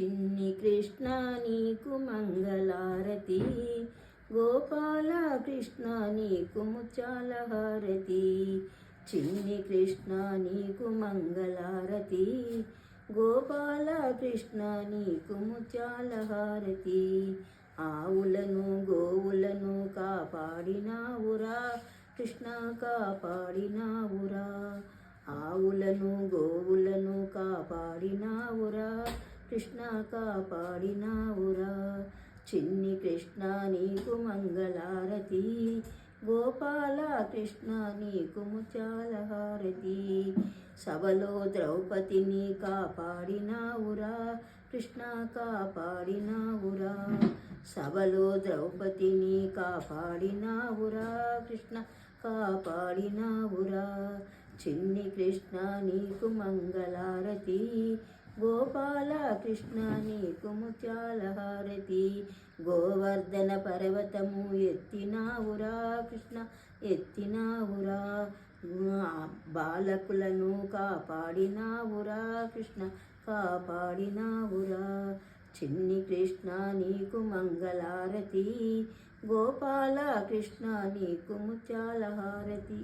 చిన్ని కృష్ణ నీకు మంగళారతి. గోపాల కృష్ణ నీకు ముత్యాల హారతి చిన్ని కృష్ణ నీకు మంగళారతి. గోపాల కృష్ణ నీకు ముత్యాల హారతి ఆవులను గోవులను కాపాడినావురా. కృష్ణ కాపాడినావురా. ఆవులను గోవులను కాపాడినావురా. కృష్ణ కాపాడినావురా. చిన్ని కృష్ణ నీకు మంగళారతి. గోపాల కృష్ణ నీకు ముత్యాల సభలో ద్రౌపదిని కాపాడినావురా. కృష్ణ కాపాడినావురా. సభలో ద్రౌపదిని కాపాడినావురా. కృష్ణ కాపాడినావురా. చిన్ని కృష్ణ నీకు మంగళారతి. గోపాల కృష్ణ నీకు ముత్యాల హారతి గోవర్ధన పర్వతము ఎత్తినావురా కృష్ణ ఎత్తినావురా. బాలకులను కాపాడినావురా కృష్ణ కాపాడినావురా. చిన్ని కృష్ణ నీకు మంగళారతి. గోపాల కృష్ణ నీకు ముత్యాల హారతి